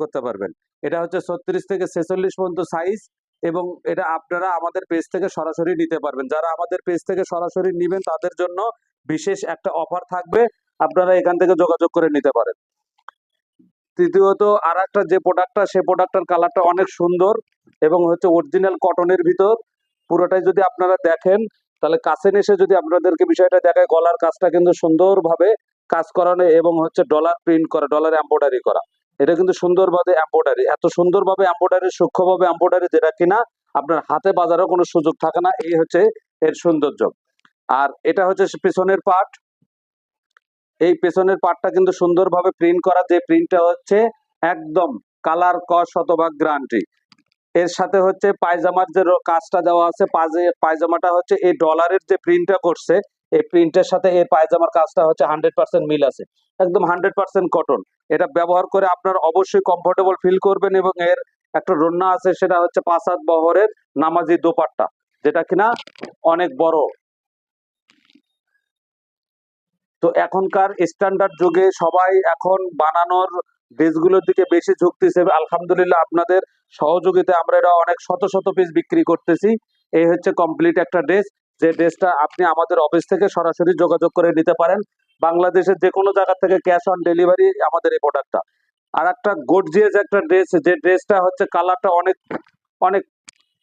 করতে পারবেন। এটা হচ্ছে ছত্রিশ থেকে ছেচল্লিশ পর্যন্ত সাইজ এবং এটা আপনারা আমাদের পেজ থেকে সরাসরি নিতে পারবেন। যারা আমাদের পেজ থেকে সরাসরি নেবেন, তাদের জন্য বিশেষ একটা অফার থাকবে। আপনারা এখান থেকে যোগাযোগ করে নিতে পারেন। তৃতীয়ত আর একটা যে প্রোডাক্টটা সে প্রোডাক্টের কালারটা অনেক সুন্দর এবং হচ্ছে অরিজিনাল কটনের ভিতর। পুরোটাই যদি আপনারা দেখেন, তাহলে কাছে এসে যদি আপনাদেরকে বিষয়টা দেখায়, গলার কাজটা কিন্তু সুন্দরভাবে কাজ করানো এবং হচ্ছে ডলার প্রিন্ট করা ডলার এম্ব্রয়ডারি করা। এটা কিন্তু সুন্দরভাবে এম্ব্রয়ডারি এত সুন্দরভাবে এম্ব্রয়ডারি সূক্ষ্মভাবে এম্ব্রয়ডারি যেটা কিনা আপনার হাতে বাজারও কোনো সুযোগ থাকে না। এই হচ্ছে এর সৌন্দর্য। আর এটা হচ্ছে পেছনের পার্ট এই পেছনের পার্টটা কিন্তু সুন্দরভাবে প্রিন্ট করা। যে প্রিন্টটা হচ্ছে একদম কালার ক শতভাগ গ্রান্টি এর সাথে হচ্ছে পায়জামার যে কাজটা দেওয়া আছে পায়জামাটা হচ্ছে এই ডলারের যে প্রিন্টটা করছে এই প্রিন্টের সাথে এই পায়জামার কাজটা হচ্ছে হান্ড্রেড পার্সেন্ট মিল আছে। একদম হান্ড্রেড পার্সেন্ট কটন এটা ব্যবহার করে আপনার অবশ্যই কমফোর্টেবল ফিল করবেন এবং এর একটা রন্না আছে, সেটা হচ্ছে পাঁচ হাত বহরের নামাজি দোপাট্টা, যেটা কিনা অনেক বড়। তো এখনকার স্ট্যান্ডার্ড যুগে সবাই এখন বানানোর ড্রেসগুলোর দিকে বেশি ঝুঁকতেছে। আলহামদুলিল্লাহ আপনাদের সহযোগিতায় আমরা এটা অনেক শত শত পিস বিক্রি করতেছি। এই হচ্ছে কমপ্লিট একটা ড্রেস যে ড্রেসটা আপনি আমাদের অফিস থেকে সরাসরি যোগাযোগ করে নিতে পারেন। বাংলাদেশের যে কোনো জায়গা থেকে ক্যাশ অন ডেলিভারি আমাদের এই প্রোডাক্টটা আর একটা গর্জিয়াস একটা ড্রেস যে ড্রেসটা হচ্ছে কালারটা অনেক অনেক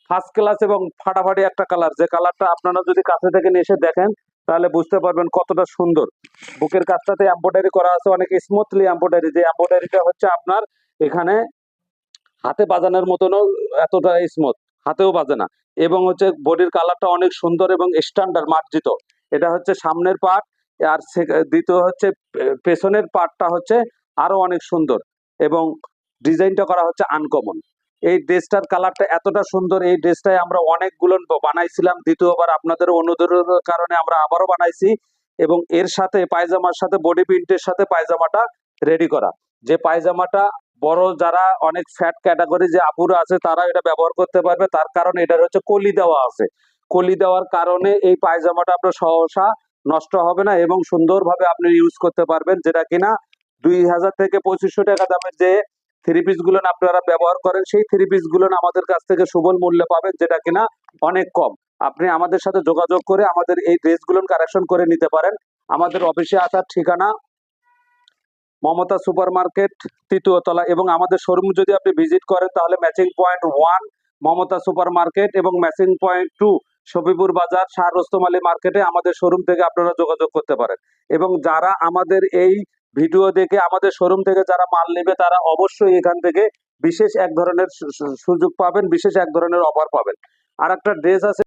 ফার্স্ট ক্লাস এবং ফাটাফাটি একটা কালার যে কালারটা আপনারা যদি কাছে থেকে নিয়ে এসে দেখেন, তাহলে বুঝতে পারবেন কতটা সুন্দর। বুকের কাজটাতে এম্ব্রয়ডারি করা আছে অনেক স্মুথলি এম্ব্রয়ডারি যে এম্ব্রয়ডারিটা হচ্ছে আপনার এখানে হাতে বাজানোর মতনও এতটা স্মুথ হাতেও বাজে না। এবং হচ্ছে বডির কালারটা অনেক সুন্দর এবং স্ট্যান্ডার্ড মার্জিত। এটা হচ্ছে সামনের পার্ট, আর দ্বিতীয় হচ্ছে পেছনের পার্টটা হচ্ছে আরও অনেক সুন্দর এবং ডিজাইনটা করা হচ্ছে আনকমন এই ড্রেসটার কালারটা এতটা সুন্দর, এই ড্রেসটাই আমরা অনেকগুলো বানাইছিলাম, দ্বিতীয়বার আপনাদের অনুরোধের কারণে আমরা আবারও বানাইছি এবং এর সাথে পায়জামার সাথে, বডি প্রিন্টের সাথে পায়জামাটা রেডি করা। যে পায়জামাটা বড় যারা অনেক ফ্যাট ক্যাটাগরি যে আপুরা আছে তারা এটা ব্যবহার করতে পারবে। তার কারণে এটার হচ্ছে কলি দেওয়া আছে। কলি দেওয়ার কারণে এই পায়জামাটা আপনার সহসা নষ্ট হবে না এবং সুন্দরভাবে আপনি ইউজ করতে পারবেন, যেটা কিনা দুই হাজার থেকে পঁচিশশো টাকা দামের যে থ্রি পিসগুলো আপনারা ব্যবহার করেন, সেই থ্রি পিসগুলো আমাদের কাছ থেকে সুবল মূল্যে পাবেন, যেটা কিনা অনেক কম। আপনি আমাদের সাথে যোগাযোগ করে আমাদের এই ড্রেসগুলো কারেকশন করে নিতে পারেন। আমাদের অফিসে আসার ঠিকানা মমতা সুপার মার্কেট তৃতীয় তলা এবং আমাদের শোরুম যদি আপনি ভিজিট করেন, তাহলে matching point one Mamata super market এবং ম্যাচিং পয়েন্ট টু সফিপুর বাজার, শাহ মার্কেটে আমাদের শোরুম থেকে আপনারা যোগাযোগ করতে পারেন। এবং যারা আমাদের এই ভিডিও দেখে আমাদের শোরুম থেকে যারা মাল নেবে, তারা অবশ্যই এখান থেকে বিশেষ এক ধরনের সুযোগ পাবেন, বিশেষ এক ধরনের অফার পাবেন। আর একটা ড্রেস আছে